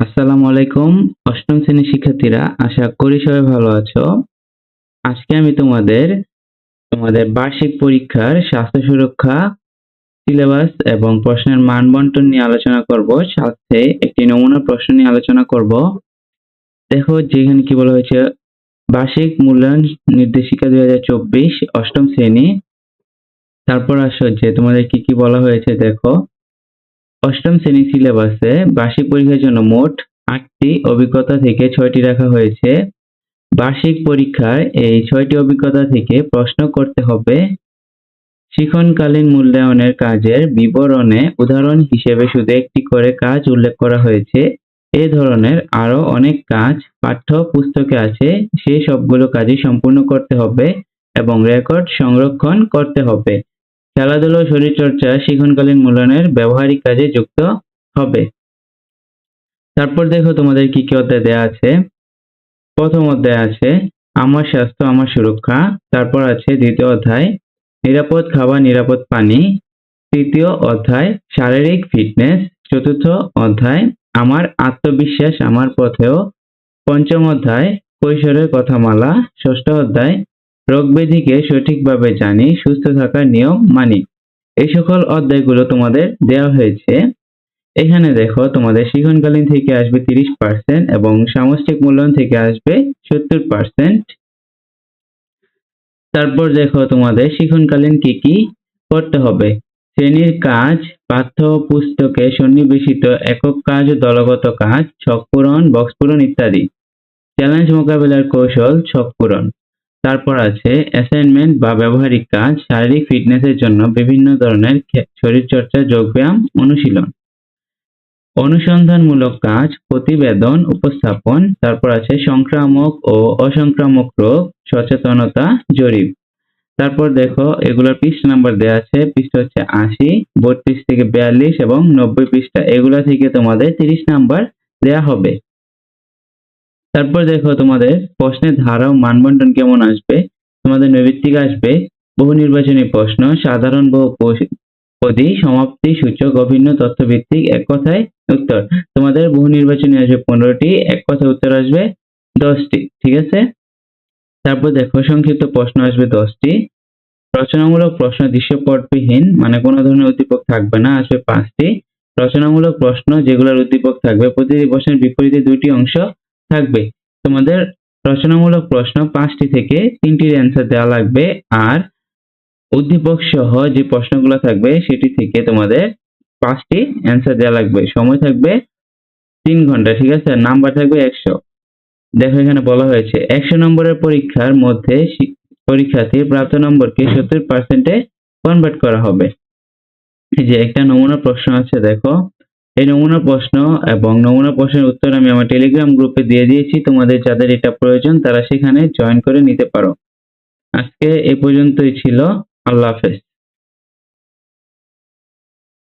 আসসালামু আলাইকুম, অষ্টম শ্রেণির শিক্ষার্থীরা, আশা করি সবাই ভালো আছো। আজকে আমি তোমাদের তোমাদের বার্ষিক পরীক্ষার স্বাস্থ্য সুরক্ষা, সিলেবাস এবং প্রশ্নের মান বন্টন নিয়ে আলোচনা করব। সাথে একটি নমুনা প্রশ্ন নিয়ে আলোচনা করব। দেখো, যেখানে কি বলা হয়েছে, বার্ষিক মূল্যায়ন নির্দেশিকা দুই হাজার চব্বিশ, অষ্টম শ্রেণি। তারপর আসো যে তোমাদের কি কি বলা হয়েছে, দেখো। অষ্টম শ্রেণি সিলেবাসে বার্ষিক পরীক্ষার জন্য মোট আটটি অভিজ্ঞতা থেকে ছয়টি রাখা হয়েছে। বার্ষিক পরীক্ষার এই ছয়টি অভিজ্ঞতা থেকে প্রশ্ন করতে হবে, শিক্ষণকালীন মূল্যায়নের কাজের বিবরণে উদাহরণ হিসেবে শুধু একটি করে কাজ উল্লেখ করা হয়েছে। এ ধরনের আরও অনেক কাজ, পাঠ্য, পুস্তকে আছে সেই সবগুলো কাজই সম্পূর্ণ করতে হবে এবং রেকর্ড সংরক্ষণ করতে হবে। খেলাধুলা ও শরীরচর্চা শিখনকালীন মূল্যায়নের ব্যবহারিক কাজে যুক্ত হবে। তারপর দেখো তোমাদের কি কি অধ্যায় দেয়া আছে। প্রথম অধ্যায় আছে, আমার স্বাস্থ্য, আমার সুরক্ষা। তারপর আছে দ্বিতীয় অধ্যায়, নিরাপদ খাবার, নিরাপদ পানি। তৃতীয় অধ্যায়, শারীরিক ফিটনেস। চতুর্থ অধ্যায়, আমার আত্মবিশ্বাস, আমার পথেও। পঞ্চম অধ্যায়, কৈশোরের কথামালা। ষষ্ঠ অধ্যায় রোগ ব্যাধিকে সঠিকভাবে জানি, সুস্থ থাকার নিয়ম মানি। এই সকল অধ্যায়গুলো তোমাদের দেওয়া হয়েছে। এখানে দেখো, তোমাদের শিখনকালীন থেকে আসবে তিরিশ পার্সেন্ট এবং সামষ্টিক মূল্যায়ন থেকে আসবে সত্তর পার্সেন্ট তারপর দেখো, তোমাদের শিখনকালীন কি কি করতে হবে? শ্রেণির কাজ, পাঠ্য পুস্তকে সন্নিবেশিত একক কাজ ও দলগত কাজ, ছক পূরণ, বক্স পূরণ ইত্যাদি। চ্যালেঞ্জ মোকাবেলার কৌশল, ছক পূরণ। তারপর আছে অ্যাসাইনমেন্ট বা ব্যবহারিক কাজ, শারীরিক ফিটনেসের জন্য বিভিন্ন ধরনের শরীরচর্চা, যোগব্যায়াম, অনুশীলন। অনুসন্ধানমূলক কাজ, প্রতিবেদন, উপস্থাপন, তারপর আছে সংক্রামক ও অসংক্রামক রোগ, সচেতনতা, জরিপ। তারপর দেখো, এগুলোর পৃষ্ঠা নাম্বার দেওয়া আছে, পৃষ্ঠা হচ্ছে আশি, বত্রিশ থেকে বিয়াল্লিশ এবং নব্বই পৃষ্ঠা, এগুলা থেকে তোমাদের তিরিশ নাম্বার দেয়া হবে। তারপর দেখো তোমাদের প্রশ্নের ধারা ও মানবন্টন কেমন আসবে? তোমাদের নৈবিত্তিক আসবে। বহু নির্বাচনী প্রশ্ন, সাধারণ বহু পদী, সমাপ্তি, সূচক, অভিন্ন, তথ্যভিত্তিক, এক কথায় উত্তর। তোমাদের বহু নির্বাচনী আসবে, পনেরোটি, এক কথায় উত্তর আসবে দশটি, ঠিক আছে? তারপর দেখো, সংক্ষিপ্ত প্রশ্ন আসবে দশটি। রচনামূলক প্রশ্ন দৃশ্যপটবিহীন মানে কোনো ধরনের উদ্দীপক থাকবে না, আসবে পাঁচটি। রচনামূলক প্রশ্ন যেগুলোর উদ্দীপক থাকবে, প্রতিটি প্রশ্নের বিপরীতে দুইটি অংশ থাকবে। তোমাদের রচনামূলক প্রশ্ন পাঁচটি থেকে তিনটির অ্যান্সার দেওয়া লাগবে আর উদ্দীপক সহ যে প্রশ্নগুলো থাকবে সেটি থেকে তোমাদের পাঁচটি অ্যান্সার দেওয়া লাগবে। সময় থাকবে তিন ঘণ্টা, ঠিক আছে? নাম্বার থাকবে একশো। দেখো এখানে বলা হয়েছে, একশো নম্বরের পরীক্ষার মধ্যে পরীক্ষার্থীর প্রাপ্ত নম্বরকে সত্তর পার্সেন্টে কনভার্ট করা হবে। যে একটা নমুনা প্রশ্ন আছে, দেখো। এই নমুনা প্রশ্ন এবং নমুনা প্রশ্নের উত্তর আমি আমার টেলিগ্রাম গ্রুপে দিয়ে দিয়েছি। তোমাদের যাদের এটা প্রয়োজন, তারা সেখানে জয়েন করে নিতে পারো। আজকে এ পর্যন্তই ছিল। আল্লাহ হাফেজ।